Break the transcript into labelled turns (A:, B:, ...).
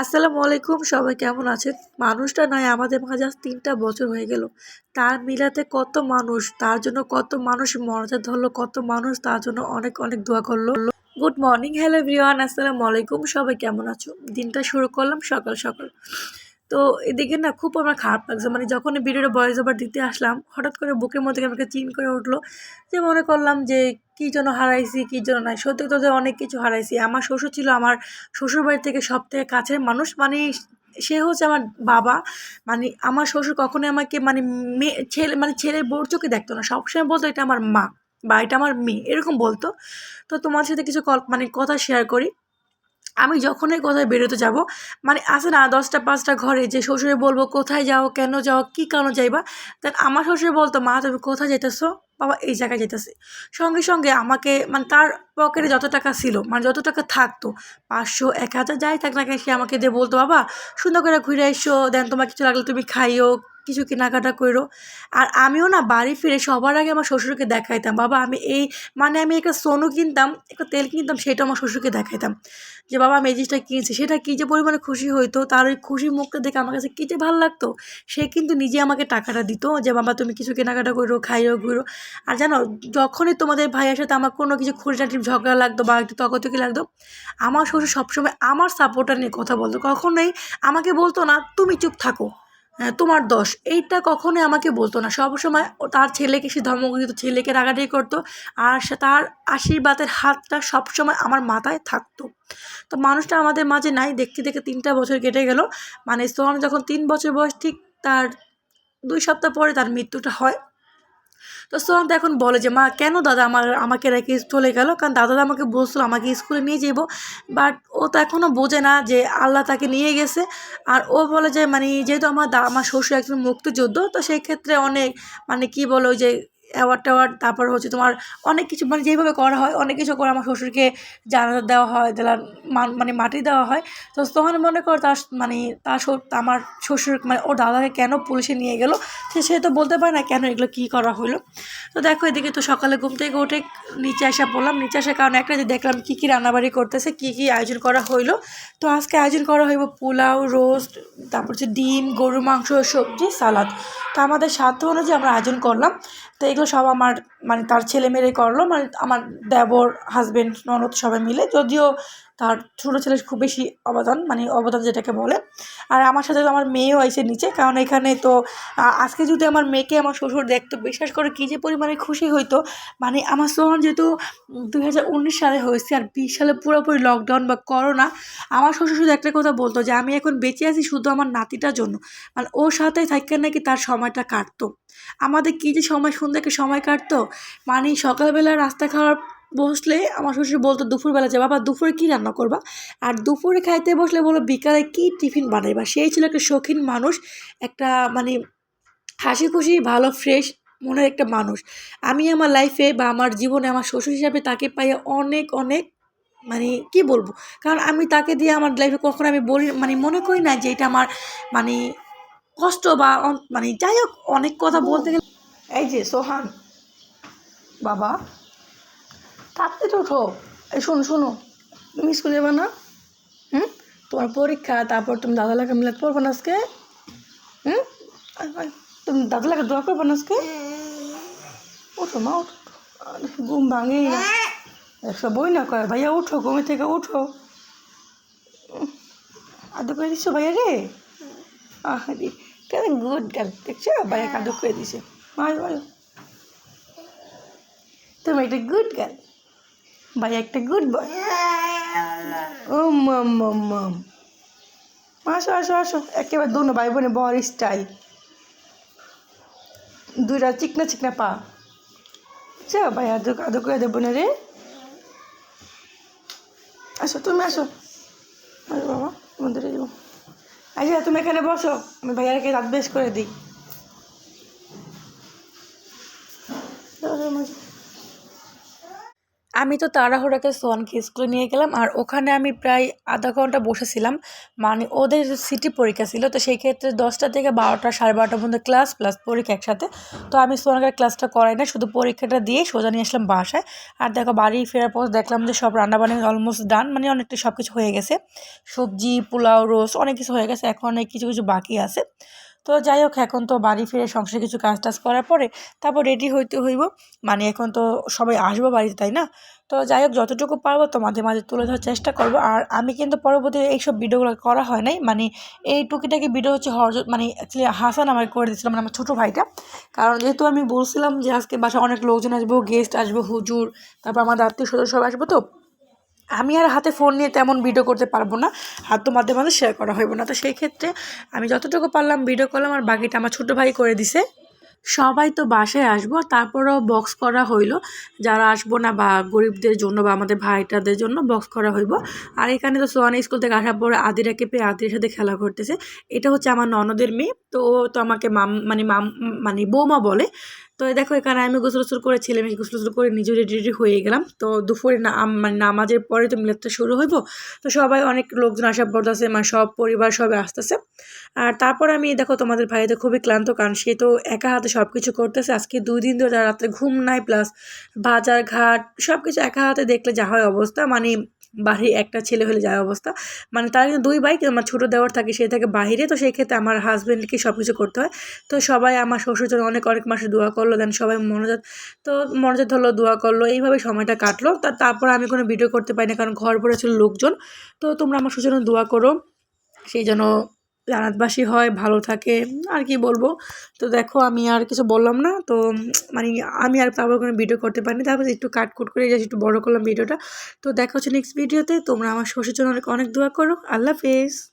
A: আসসালামু আলাইকুম, সবাই কেমন আছেন? মানুষটা নয়, আমাদের মাঝে আজ তিনটা বছর হয়ে গেল। তার মিলাতে কত মানুষ, তার জন্য কত মানুষ মর্যাদা ধরলো, কত মানুষ তার জন্য অনেক অনেক দোয়া করল। গুড মর্নিং, হ্যালো ভিওয়ান আসসালামু আলাইকুম, সবাই কেমন আছো? দিনটা শুরু করলাম সকাল সকাল। তো এদিকে না খুব আমার খারাপ লাগছে। মানে যখন ভিডিওটা বয়স ওভার দিতে আসলাম, হঠাৎ করে বুকের মধ্যে আমাকে চিন করে উঠল যে মনে করলাম যে কী জন্য হারাইছি, কী জন্য নাই। সত্যি তো অনেক কিছু হারাইছি। আমার শ্বশুর ছিল আমার শ্বশুর বাড়ি থেকে সব থেকে কাছের মানুষ। মানে সে হচ্ছে আমার বাবা। মানে আমার শ্বশুর কখনোই আমাকে মানে মেয়ে ছেলে মানে ছেলের বোর চোখে দেখতো না। সবসময় বলতো, এটা আমার মা বা এটা আমার মেয়ে এরকম বলতো। তো তোমার সাথে কিছু মানে কথা শেয়ার করি। আমি যখনই কোথায় বেরোতে যাব মানে আসে না, দশটা, পাঁচটা ঘরে যে শ্বশুরে বলব, কোথায় যাও, কেন যাও, কী কারণে যাইবা? দেন আমার শ্বশুরে বলতো, মা, তুমি কোথায় যাইতেছো? বাবা, এই জায়গায় যেতেছি সঙ্গে সঙ্গে আমাকে মানে তার পকেটে যত টাকা ছিল মানে যত টাকা থাকতো, পাঁচশো, এক হাজার, যাই থাক না কেন, সে আমাকে দিয়ে বলতো, বাবা, সুন্দর করে ঘুরে এসো, দেন তোমার কিছু লাগলে তুমি খাইও কিছু কেনাকাটা করো আর আমিও না বাড়ি ফিরে সবার আগে আমার শ্বশুরকে দেখাইতাম। বাবা, আমি এই মানে আমি একটা সোনু কিনতাম, একটা তেল কিনতাম, সেটা আমার শ্বশুরকে দেখাইতাম। যে বাবা, আমি এই জিনিসটা কিনছি, সেটা কী যে পরিমাণে খুশি হইতো, তার ওই খুশি মুখটা দেখে আমার কাছে কী যে ভালো লাগতো, সে কিন্তু নিজে আমাকে টাকাটা দিত যে, বাবা, তুমি কিছু কেনাকাটা করো খাইও ঘুরো। আর জানো, যখনই তোমাদের ভাইয়ের সাথে আমার কোনো কিছু খুঁটিনাটি ঝগড়া লাগতো বা একটু তকতকি লাগতো, আমার শ্বশুর সবসময় আমার সাপোর্টার নিয়ে কথা বলতো। কখনোই আমাকে বলতো না, তুমি চুপ থাকো। তোমার দশ এইটা কখনোই আমাকে বলতো না। সবসময় তার ছেলেকে, সে দিত ছেলেকে রাগারাগি করতো আর সে তার আশীর্বাদের হাতটা সবসময় আমার মাথায় থাকতো। তো মানুষটা আমাদের মাঝে নাই। দেখতে দেখতে তিনটা বছর কেটে গেল। মানে সোহান যখন তিন বছর বয়স, ঠিক তার দুই সপ্তাহ পরে তার মৃত্যুটা হয়। তো সোহান তো এখন বলে যে, মা, কেন দাদা আমার, আমাকে রেখে চলে গেল? কারণ দাদা আমাকে বলছিল আমাকে স্কুলে নিয়ে যাব বাট ও তো এখনও বোঝে না যে আল্লাহ তাকে নিয়ে গেছে। আর ও বলে যে মানে যেহেতু আমার দা, আমার শ্বশুর একজন মুক্তিযোদ্ধ, তো সেই ক্ষেত্রে অনেক মানে কি বলো যে অ্যাওয়ার্ড টাওয়ার্ড তারপর হচ্ছে তোমার অনেক কিছু মানে যেইভাবে করা হয়, অনেক কিছু করে আমার শ্বশুরকে জানাজা দেওয়া হয়, দেওয়ার মানে মাটি দেওয়া হয়। তো তখন মনে কর তার মানে তার আমার শ্বশুর মানে ওর দাদাকে কেন পুলিশে নিয়ে গেলো? সে সে তো বলতে পারে না কেন এগুলো কী করা হলো তো দেখো এদিকে তো সকালে ঘুম থেকে উঠে নিচে আসা পড়লাম। নিচে আসার কারণে একটা যে দেখলাম কী কী রান্নাবাড়ি করতেছে, কী কী আয়োজন করা হইল। তো আজকে আয়োজন করা হইব পোলাও, রোস্ট, তারপর হচ্ছে ডিম গরু মাংস, সবজি, সালাদ। তো আমাদের সাধ্য অনুযায়ী আমরা আয়োজন করলাম। তো এগুলো সব আমার মানে তার ছেলে মেয়েরাই করল মানে আমার দেবর হাজব্যান্ড ননদ সবাই মিলে। যদিও তার ছোটো ছেলে খুব বেশি অবদান মানে অবদান যেটাকে বলে। আর আমার সাথে তো আমার মেয়েও আইসে নিচে, কারণ এখানে তো আজকে যদি আমার মেয়েকে আমার শ্বশুর দেখতো, বিশ্বাস করে কী যে পরিমাণে খুশি হইতো। মানে আমার সোহান যেহেতু দুই হাজার উনিশ সালে হয়েছে আর বিশ সালে পুরোপুরি লকডাউন বা করোনা আমার শ্বশুর শুধু একটা কথা বলতো যে, আমি এখন বেঁচে আছি শুধু আমার নাতিটার জন্য। মানে ওর সাথে থাকতে নাকি তার সময়টা কাটতো। আমাদের কী যে সময় সুন্দরকে সময় কাটতো। মানে সকালবেলা রাস্তা খাওয়ার বসলে আমার শ্বশুর বলতো, দুপুরবেলা যে, বাবা দুপুরে কী রান্না করবা? আর দুপুরে খাইতে বসলে বলো, বিকালে কী টিফিন বানাইবা? সেই ছিল একটা শৌখিন মানুষ, একটা মানে হাসি খুশি ভালো, ফ্রেশ মনের একটা মানুষ। আমি আমার লাইফে বা আমার জীবনে আমার শ্বশুর হিসাবে তাকে পাইয়ে অনেক অনেক মানে কি বলব? কারণ আমি তাকে দিয়ে আমার লাইফে কখনো আমি বলি মানে মনে করি না যে এটা আমার মানে কষ্ট বা মানে যাই হোক, অনেক কথা বলতে গেলে এই যে সোহান, বাবা। তাড়াতাড়ি ওঠো। এই শোনো শোনো। তুমি স্কুলে যাবে না? হুম? তোমার পরীক্ষা, তারপর তুমি দাদা লাগে মিলাদ পড়বে না আজকে? হুম? তুমি দাদা লাগে দোয়া করবে না আজকে? ওঠো মা, ওঠো ঘুম ভাঙেই না একশো বই না কয়, ভাইয়া উঠো, ঘুমে থেকে উঠো। আদর করে দিচ্ছ ভাইয়া রে? আহারি কেন গুড গার্ল, দেখছ? ভাইয়া কাদর করে দিছে। ভালো। তুমি একটা গুড গার্ল। ভাই, একটা গুড বয় ও মাম মাম মাম আসো আসো আসো। একেবারে দুনো ভাই বোনে বর স্টাইল দুইটা চিকনা চিকনা পা। চা ভাই, আদু আদু করে দেবো না রে। আসো, তুমি আসো। বাবা মন্দিরে যাব আচ্ছা তুমি এখানে বসো। আমি ভাইয়াকে রাত বেশ করে দিই। আমি তো তাড়াহুড়াকে সোয়ানকে স্কুলে নিয়ে গেলাম, আর ওখানে আমি প্রায় আধা ঘণ্টা বসেছিলাম। মানে ওদের সিটি পরীক্ষা ছিল, তো সেই ক্ষেত্রে দশটা থেকে বারোটা, সাড়ে বারোটা পর্যন্ত ক্লাস প্লাস পরীক্ষা একসাথে। তো আমি সোয়ানকে ক্লাসটা করাই না শুধু পরীক্ষাটা দিয়ে সোজা নিয়ে আসলাম বাসায়। আর দেখো, বাড়ি ফেরার পর দেখলাম যে সব রান্নাবান্না অলমোস্ট ডান মানে অনেকটা সব কিছু হয়ে গেছে। সবজি, পোলাও, রোস্ট, অনেক কিছু হয়ে গেছে, এখন অনেক কিছু কিছু বাকি আছে। তো যাই হোক, এখন তো বাড়ি ফিরে সংসারে কিছু কাজ টাজ করার পরে তারপর রেডি হইতে হইব। মানে এখন তো সবাই আসব বাড়িতে, তাই না? তো যাই হোক, যতটুকু পারব তোমাদের মাঝে তুলে ধরার চেষ্টা করব। আর আমি কিন্তু পরবর্তী এইসব ভিডিওগুলো করা হয় নাই। মানে এই টুকিটাকি ভিডিও হচ্ছে হরজ মানে অ্যাকচুয়ালি হাসান আমাকে করে দিয়েছিল মানে আমার ছোটো ভাইটা। কারণ যেহেতু আমি বলছিলাম যে আজকে বাসায় অনেক লোকজন আসব গেস্ট আসব, হুজুর, তারপর আমাদের আত্মীয় স্বজন সব আসব তো আমি আর হাতে ফোন নিয়ে তেমন ভিডিও করতে পারব না। আর তোমাদের মাঝে শেয়ার করা হইব না। তো সেই ক্ষেত্রে আমি যতটুকু পারলাম ভিডিও করলাম আর বাকিটা আমার ছোটো ভাই করে দিছে। সবাই তো বাসায় আসব, তারপরেও বক্স করা হইল। যারা আসব না বা গরিবদের জন্য বা আমাদের ভাইটাদের জন্য বক্স করা হইব। আর এখানে তো সোয়ানি স্কুল থেকে আসার পরে আদিরাকে পেয়ে আদির সাথে খেলা করতেছে। এটা হচ্ছে আমার ননদের মেয়ে। তো ও তো আমাকে মাম মানে মাম মানে বৌমা বলে। তো দেখো, এখানে আমি গোসল গোসল করে ছেলে মেয়ে গোসল গোসল করে নিজে রেডি রেডি হয়ে গেলাম। তো দুপুরে মানে নামাজের পরে তো মিলাদটা শুরু হইব। তো সবাই অনেক লোকজন আসার পড়তেছে মানে সব পরিবার সবাই আসতেছে। আর তারপর আমি দেখো, তোমাদের ভাইতে খুবই ক্লান্ত, কারণ সে তো একা হাতে সব কিছু করতেছে। আজকে দুই দিন ধরে রাত্রে ঘুম নাই প্লাস বাজার ঘাট সব কিছু একা হাতে দেখলে যা হয় অবস্থা। মানে বাড়ি একটা ছেলে হলে যাওয়ার অবস্থা। মানে তার কিন্তু দুই বাইক আমার ছোটো দেওয়ার থাকে, সে থাকে বাহিরে, তো সেই ক্ষেত্রে আমার হাজব্যান্ডকে সব কিছু করতে হয়। তো সবাই আমার শ্বশুর জন্য অনেক অনেক মাসে দোয়া করল দেন সবাই মনোজাত তো মনোজাত হলো দোয়া করল, এইভাবে সময়টা কাটলো। তা তারপর আমি কোনো ভিডিও করতে পারি না কারণ ঘর ভরে ছিল লোকজন। তো তোমরা আমার শ্বশুর দোয়া করো, সেই জন্য জানাতবাসী হয়, ভালো থাকে, আর কি বলব? তো দেখো, আমি আর কিছু বললাম না, তো মানে আমি আর তারপর কোনো ভিডিও করতে পারিনি। তারপর একটু কাট কুট করে জাস্ট একটু বড় করলাম ভিডিওটা তো দেখা হচ্ছে নেক্সট ভিডিওতে তোমরা আমার শ্বশুর জন্য অনেক অনেক দোয়া করো। আল্লাহ হাফেজ।